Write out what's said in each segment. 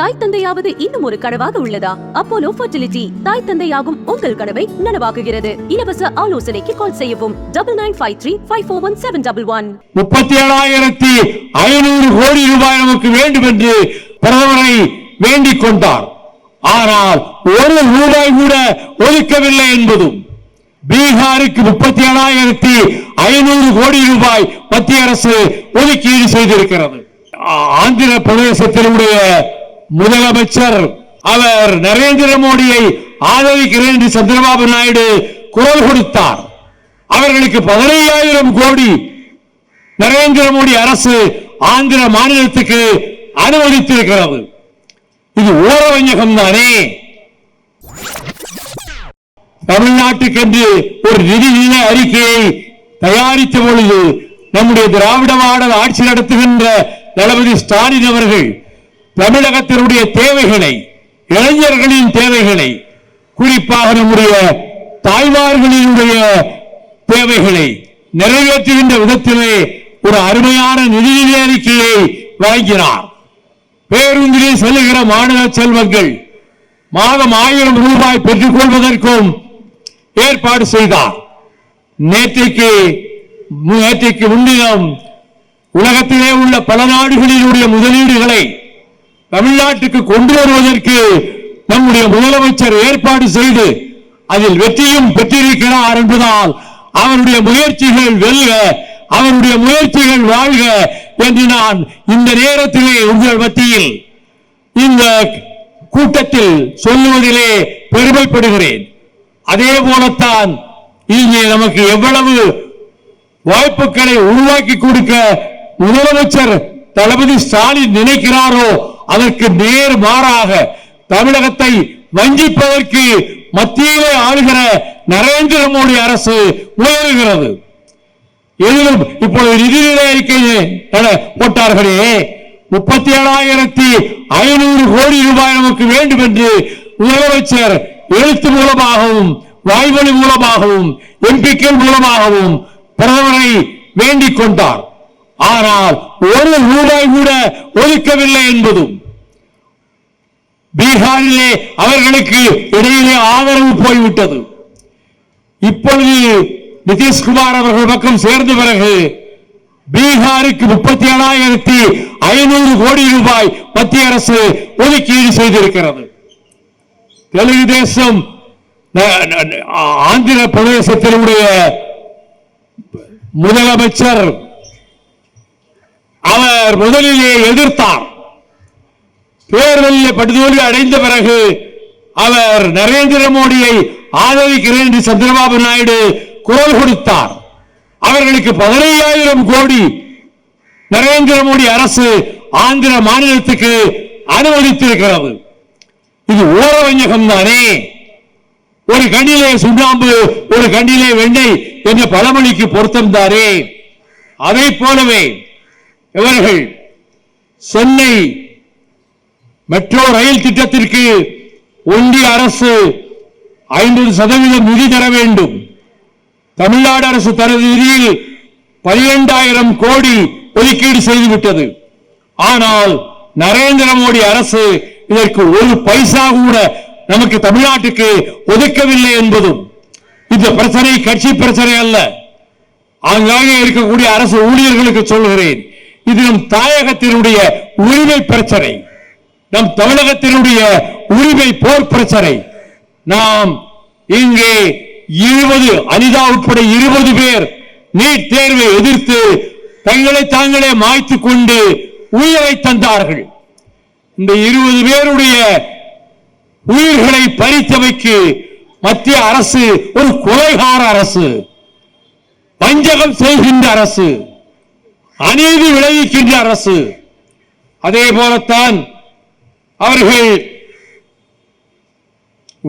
தாய் தந்தையாவது இன்னும் ஒரு கனவாக உள்ளதா? அப்போலோ ஃபர்டிலிட்டி தாய் தந்தையாகும் உங்கள் கனவை நனவாக்குகிறது. இலவச ஆலோசனைக்கு கால் செய்யவும். Double nine five three five four one seven double one முப்பத்தி ஏழாயிரத்தி ஐநூறு கோடி ரூபாய் நமக்கு வேண்டும் என்று பிரதமரை வேண்டிக் கொண்டார். ஆனால் ஒரு ரூபாய் கூட ஒதுக்கவில்லை என்பதும் பீகாருக்கு முப்பத்தி ஏழாயிரத்தி ஐநூறு கோடி ரூபாய் மத்திய அரசு ஒதுக்கீடு செய்திருக்கிறது. ஆந்திர பிரதேசத்தினுடைய முதலமைச்சர் அவர் நரேந்திர மோடியை ஆதரிக்கிறேன் என்று சந்திரபாபு நாயுடு குரல் கொடுத்தார். அவர்களுக்கு பதினையாயிரம் கோடி நரேந்திர மோடி அரசு ஆந்திர மாநிலத்துக்கு அனுமதித்திருக்கிறது. இது ஓரவஞ்சகம் தானே? தமிழ்நாட்டுக்கென்று ஒரு நிதி நில அறிக்கையை தயாரித்த பொழுது நம்முடைய திராவிட மாடல் ஆட்சி நடத்துகின்ற தளபதி ஸ்டாலின் அவர்கள் தமிழகத்தினுடைய தேவைகளை இளைஞர்களின் தேவைகளை குறிப்பாக நம்முடைய தாய்மார்களினுடைய தேவைகளை நிறைவேற்றுகின்ற விதத்திலே ஒரு அருமையான நிதிநிலை அறிக்கையை வழங்கினார். பேருந்திலே செல்லுகிற மாநில செல்வங்கள் மாதம் ஆயிரம் ரூபாய் பெற்றுக் கொள்வதற்கும் ஏற்பாடு செய்தார். நேற்றைக்கு நேற்றைக்கு முன்தினம் உலகத்திலே உள்ள பல நாடுகளினுடைய முதலீடுகளை தமிழ்நாட்டுக்கு கொண்டு வருவதற்கு நம்முடைய முதலமைச்சர் ஏற்பாடு செய்து அதில் வெற்றியும் பெற்றிருக்கிறார் என்பதால் அவருடைய முயற்சிகள் வெல்க அவருடைய முயற்சிகள் வாழ்க என்று நான் இந்த நேரத்திலே உங்கள் மத்தியில் இந்த கூட்டத்தில் சொல்லுவதிலே பெருமைப்படுகிறேன். அதே போலத்தான் இங்கே நமக்கு எவ்வளவு வாய்ப்புகளை உருவாக்கி கொடுக்க முதலமைச்சர் தளபதி ஸ்டாலின் நினைக்கிறாரோ அதற்கு நேர் மாறாக தமிழகத்தை வஞ்சிப்பதற்கு மத்தியிலே ஆளுகிற நரேந்திர மோடி அரசு முயலுகிறது. எதிலும் இப்பொழுது நிதிநிலை அறிக்கை என போட்டார்களே முப்பத்தி ஏழாயிரத்தி ஐநூறு கோடி ரூபாய் நமக்கு வேண்டும் என்று முதலமைச்சர் எழுத்து மூலமாகவும் வாய்மொழி மூலமாகவும் எம்பிக்கள் மூலமாகவும் பிரதமரை வேண்டிக் கொண்டார். ஆனால் ஒரு ரூபாய் கூட ஒதுக்கவில்லை என்பதும் பீகாரிலே அவர்களுக்கு இடையிலே ஆதரவு போய்விட்டது. இப்பொழுது நிதிஷ்குமார் அவர்கள் பக்கம் சேர்ந்த பிறகு பீகாருக்கு முப்பத்தி ஏழாயிரத்தி ஐநூறு கோடி ரூபாய் மத்திய அரசு ஒதுக்கீடு செய்திருக்கிறது. தெலுங்கு தேசம் ஆந்திர பிரதேசத்தினுடைய முதலமைச்சர் அவர் முதலிலே எதிர்த்தார். தேர்தலில் படுதோல்வி அடைந்த பிறகு அவர் நரேந்திர மோடியை ஆதரிக்கிறேன் என்று சந்திரபாபு நாயுடு குரல் கொடுத்தார். அவர்களுக்கு பதினையாயிரம் கோடி நரேந்திர மோடி அரசு ஆந்திர மாநிலத்துக்கு அனுமதித்திருக்கிறது. இது ஓரவஞ்சகம் தானே? ஒரு கண்ணிலே சுண்ணாம்பு ஒரு கண்ணிலே வெண்ணெய் என்ற பழமொழிக்கு பொருத்தம் தானே? அதை போலவே இவர்கள் சென்னை மெட்ரோ ரயில் திட்டத்திற்கு ஒன்றிய அரசு ஐம்பது சதவீதம் நிதி தர வேண்டும். தமிழ்நாடு அரசு தனது நிதியில் பனிரெண்டாயிரம் கோடி ஒதுக்கீடு செய்துவிட்டது. ஆனால் நரேந்திர மோடி அரசு இதற்கு ஒரு பைசா கூட நமக்கு தமிழ்நாட்டுக்கு ஒதுக்கவில்லை என்பதும் இந்த பிரச்சனை கட்சி பிரச்சனை அல்ல. ஆங்காங்கே இருக்கக்கூடிய அரசு ஊழியர்களுக்கு சொல்கிறேன் இது நம் தாயகத்தினுடைய உரிமை பிரச்சனை. நம் தமிழகத்தினுடைய உரிமை போர் பிரச்சனை. நாம் இங்கே இருபது அனிதா உட்பட இருபது பேர் நீட் தேர்வை எதிர்த்து தங்களை தாங்களே மாய்த்துக் கொண்டு உயிரை தந்தார்கள். இந்த இருபது பேருடைய உயிர்களை பறித்தவைக்கு மத்திய அரசு ஒரு கொலைகார அரசு வஞ்சகம் செய்கின்ற அரசு. அநீதி விளைவிக்கின்ற அரசு. அதே போலத்தான் அவர்கள்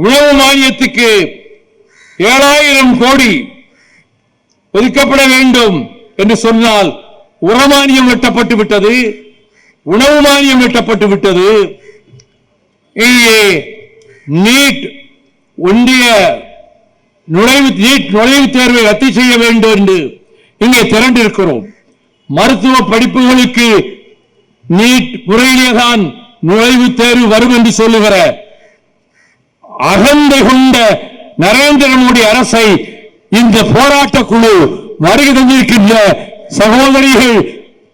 உணவு மானியத்துக்கு ஏழாயிரம் கோடி ஒதுக்கப்பட வேண்டும் என்று சொன்னால் உரமானியம் வெட்டப்பட்டு விட்டது உணவு மானியம் வெட்டப்பட்டு விட்டது. இங்கே நீட் ஒன்றிய நுழைவு நீட் நுழைவுத் தேர்வை ரத்து செய்ய வேண்டும் என்று இங்கே திரண்டிருக்கிறோம். மருத்துவ படிப்புகளுக்கு நீட் முறையிலே நுழைவு நுழைவுத் தேர்வு வரும் என்று சொல்லுகிற அகந்தை கொண்ட நரேந்திர மோடி அரசை இந்த போராட்ட குழு வருகை தந்திருக்கின்ற சகோதரிகள்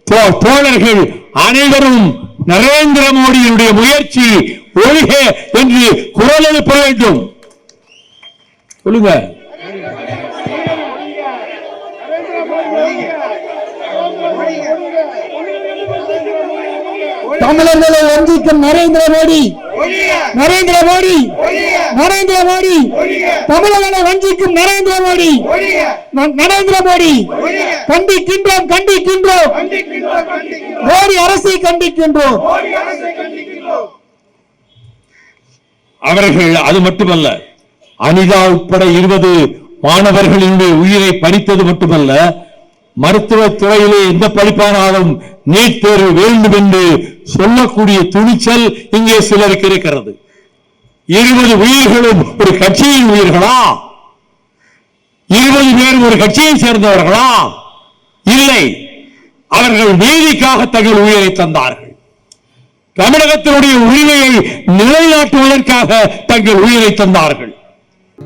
தோ- தோழர்கள் அனைவரும் நரேந்திர மோடியினுடைய முயற்சி ஒழிக என்று குரல் எழுப்ப வேண்டும். சொல்லுங்க. தமிழர்களை வஞ்சிக்கும் நரேந்திர மோடி. நரேந்திர மோடி. நரேந்திர மோடி. தமிழர்களை வஞ்சிக்கும் நரேந்திர மோடி. நரேந்திர மோடி. கண்டிக்கின்றோம் கண்டிக்கின்றோம். மோடி அரசை கண்டிக்கின்றோம். அவர்கள் அது மட்டுமல்ல அனிதா உட்பட இருபது மாணவர்களினுடைய உயிரை பறித்தது மட்டுமல்ல மருத்துவ துறையிலே எந்த படிப்பானாலும் நீட் தேர்வு வேண்டும் என்று சொல்லக்கூடிய துணிச்சல் இங்கே சிலருக்கு இருக்கிறது. இருபது உயிர்களும் ஒரு கட்சியின் உயிர்களா? இருபது பேர் ஒரு கட்சியை சேர்ந்தவர்களா? இல்லை. அவர்கள் நீதிக்காக தங்கள் உயிரை தந்தார்கள். தமிழகத்தினுடைய உரிமையை நிலைநாட்டுவதற்காக தங்கள் உயிரை தந்தார்கள்.